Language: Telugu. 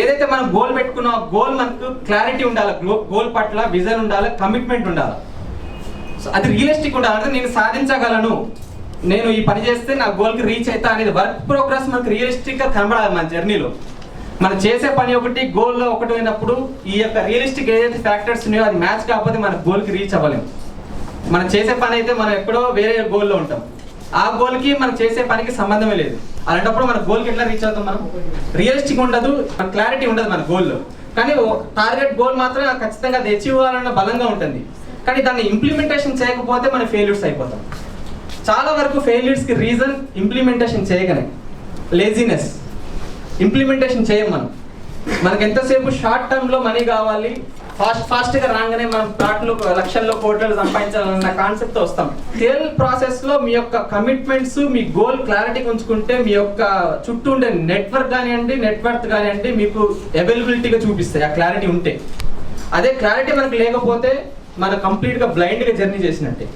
ఏదైతే మనం గోల్ పెట్టుకున్నా గోల్ మనకు క్లారిటీ ఉండాలి. గోల్ పట్ల విజన్ ఉండాలి కమిట్మెంట్ ఉండాలి. సో అది రియలిస్టిక్ ఉండాలి. అంటే నేను సాధించగలను. నేను ఈ పని చేస్తే నా గోల్కి రీచ్ అవుతా అనేది వర్క్ ప్రోగ్రెస్ మనకు రియలిస్టిక్గా కనబడాలి మన జర్నీలో మనం చేసే పని ఒకటి గోల్లో ఒకటి అయినప్పుడు ఈ యొక్క రియలిస్టిక్ ఏదైతే ఫ్యాక్టర్స్ ఉన్నాయో అది మ్యాచ్ కాకపోతే మన గోల్కి రీచ్ అవ్వలేము మనం చేసే పని అయితే మనం ఎక్కడో వేరే గోల్లో ఉంటాం. ఆ గోల్కి మనం చేసే పనికి సంబంధమే లేదు. అలాంటప్పుడు మన గోల్కి ఎట్లా రీచ్ అవుతాం మనం? రియలిస్టిక్ ఉండదు మన క్లారిటీ ఉండదు మన గోల్లో కానీ టార్గెట్ గోల్ మాత్రం ఖచ్చితంగా అది అచీవ్ అవ్వాలన్న బలంగా ఉంటుంది. కానీ దాన్ని ఇంప్లిమెంటేషన్ చేయకపోతే మనం ఫెయిల్యూర్స్ అయిపోతాం. చాలా వరకు ఫెయిల్యూర్స్కి రీజన్ ఇంప్లిమెంటేషన్ చేయగనే లేజినెస్ ఇంప్లిమెంటేషన్ చేయం మనం. మనకి ఎంతసేపు షార్ట్ టర్మ్లో మనీ కావాలి? ఫాస్ట్ ఫాస్ట్గా రాగానే మనం ప్లాట్లు లక్షల్లో కోట్లు సంపాదించాలన్న కాన్సెప్ట్ వస్తాం. సేల్ ప్రాసెస్లో మీ యొక్క కమిట్మెంట్స్ మీ గోల్ క్లారిటీ ఉంచుకుంటే మీ యొక్క చుట్టూ ఉండే నెట్వర్క్ కానివ్వండి నెట్వర్క్ కానివ్వండి మీకు అవైలబిలిటీగా చూపిస్తాయి. ఆ క్లారిటీ ఉంటే. అదే క్లారిటీ మనకు లేకపోతే మనం కంప్లీట్గా బ్లైండ్గా జర్నీ చేసినట్టే.